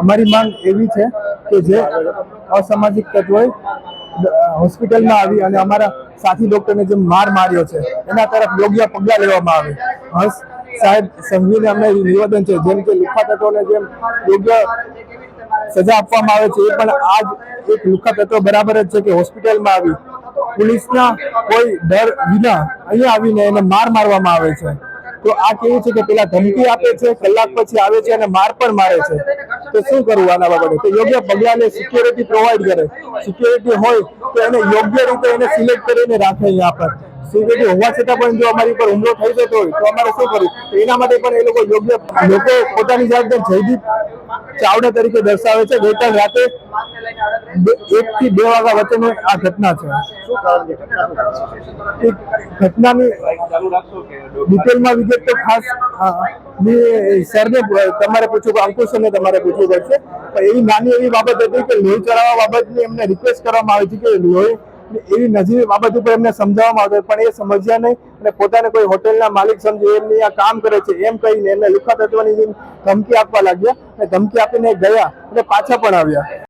અમારી માંગ એવી છે કે જે અસામાજિક તત્વોએ હોસ્પિટલમાં આવી અને અમારા સાથી ડોક્ટરને જેમ માર માર્યો છે, એના તરફ યોગ્ય પગલાં લેવામાં આવે. હર્ષ સાહેબ, સંઘવીને અમને નિવેદન છે, જેમ કે લુખા તત્વોને જેમ યોગ્ય સજા આપવામાં આવે છે, એ પણ આ જ એક લુખા તત્વ બરાબર જ છે કે હોસ્પિટલમાં આવી. પોલીસના કોઈ ડર વિના અહીંયા આવીને એને માર મારવામાં આવે છે. તો આ કેવું છે કે પેલા ધમકી આપે છે, કલાક પછી આવે છે અને માર પણ મારે છે. તો શું કરવું આના બાબતે? તો યોગ્ય પગલાને સિક્યોરિટી પ્રોવાઈડ કરે. સિક્યોરિટી હોય તો એને યોગ્ય રીતે એને સિલેક્ટ કરીને રાખે અહીંયા પર સિક્યોરિટી હોવા છતાં પણ જો અમારી પર હુમલો થઈ જતો હોય તો અમારે શું કરવું? એના માટે પણ એ લોકો યોગ્ય, લોકો પોતાની જાતને જયદીપ ચાવડા તરીકે દર્શાવે છે. ગઈકાલ રાતે એક થી બે વાગ્યા વચ્ચેની આ ઘટના છે. ઘટનાની ડિટેલમાં વિગત તો ખાસ સરને તમારે પૂછવું અંકુશને તમારે પૂછવું પડશે. પણ એવી નાની એવી બાબત હતી કે લોહી ચડાવવા બાબતની એમને રિક્વેસ્ટ કરવામાં આવી હતી કે લોહી એવી નજીવી બાબત ઉપર એમને સમજાવવામાં આવતો પણ એ સમજ્યા નહીં અને પોતાને કોઈ હોટેલના માલિક સમજી, એમની આ કામ કરે છે. એમ કહીને એમને લુખા તત્વની ધમકી આપવા લાગ્યા અને ધમકી આપીને ગયા અને પાછા પણ આવ્યા.